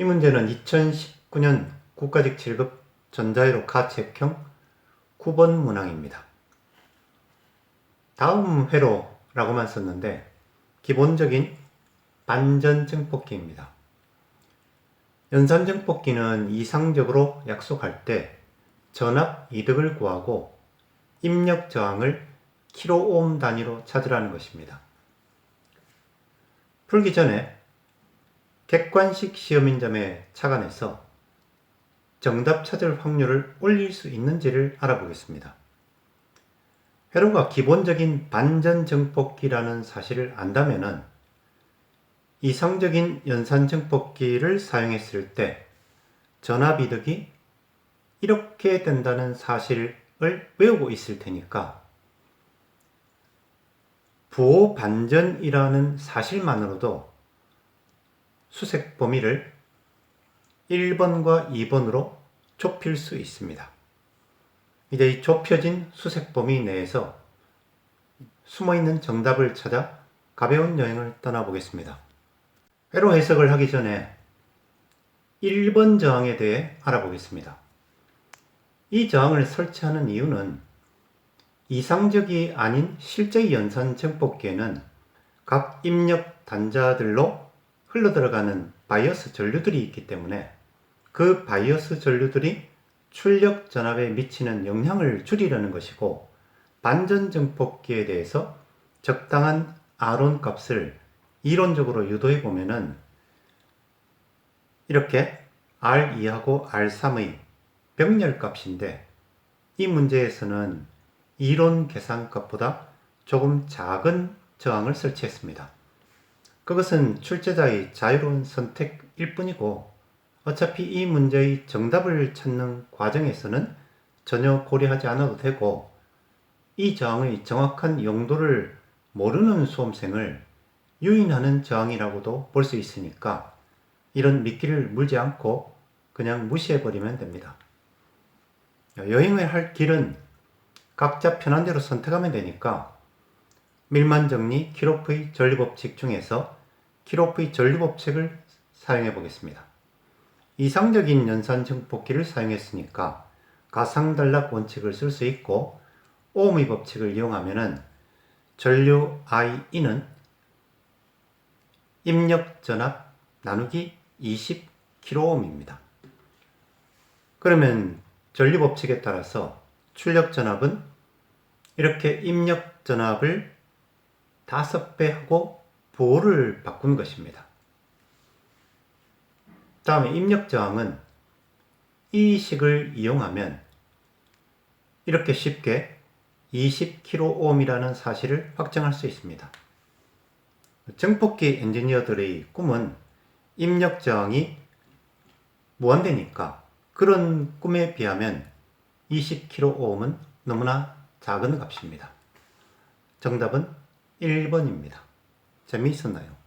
이 문제는 2019년 국가직 7급 전자회로 가책형 9번 문항입니다. 다음 회로라고만 썼는데 기본적인 반전 증폭기입니다. 연산 증폭기는 이상적으로 약속할 때 전압 이득을 구하고 입력 저항을 킬로오hm 단위로 찾으라는 것입니다. 풀기 전에 객관식 시험인 점에 착안해서 정답 찾을 확률을 올릴 수 있는지를 알아보겠습니다. 회로가 기본적인 반전 증폭기라는 사실을 안다면은 이상적인 연산 증폭기를 사용했을 때 전압 이득이 이렇게 된다는 사실을 외우고 있을 테니까 부호 반전이라는 사실만으로도 수색 범위를 1번과 2번으로 좁힐 수 있습니다. 이제 이 좁혀진 수색 범위 내에서 숨어 있는 정답을 찾아 가벼운 여행을 떠나보겠습니다. 회로 해석을 하기 전에 1번 저항에 대해 알아보겠습니다. 이 저항을 설치하는 이유는 이상적이 아닌 실제 연산 증폭기에는 각 입력 단자들로 흘러들어가는 바이어스 전류들이 있기 때문에 그 바이어스 전류들이 출력 전압에 미치는 영향을 줄이려는 것이고 반전 증폭기에 대해서 적당한 R온 값을 이론적으로 유도해 보면은 이렇게 R2하고 R3의 병렬 값인데 이 문제에서는 이론 계산값보다 조금 작은 저항을 설치했습니다. 그것은 출제자의 자유로운 선택일 뿐이고 어차피 이 문제의 정답을 찾는 과정에서는 전혀 고려하지 않아도 되고 이 저항의 정확한 용도를 모르는 수험생을 유인하는 저항이라고도 볼 수 있으니까 이런 미끼를 물지 않고 그냥 무시해버리면 됩니다. 여행을 할 길은 각자 편한 대로 선택하면 되니까 밀만 정리 키로프의 전리법칙 중에서 키로프의 전리법칙을 사용해 보겠습니다. 이상적인 연산 증폭기를 사용했으니까 가상단락 원칙을 쓸 수 있고 오음의 법칙을 이용하면은 전류 IE는 입력 전압 나누기 20kΩ입니다. 그러면 전류 법칙에 따라서 출력 전압은 이렇게 입력 전압을 5배 하고 부호를 바꾼 것입니다. 다음에 입력 저항은 이 식을 이용하면 이렇게 쉽게 20kΩ이라는 사실을 확정할 수 있습니다. 증폭기 엔지니어들의 꿈은 입력 저항이 무한대니까 그런 꿈에 비하면 20kΩ은 너무나 작은 값입니다. 정답은 1번입니다. 재미있었나요?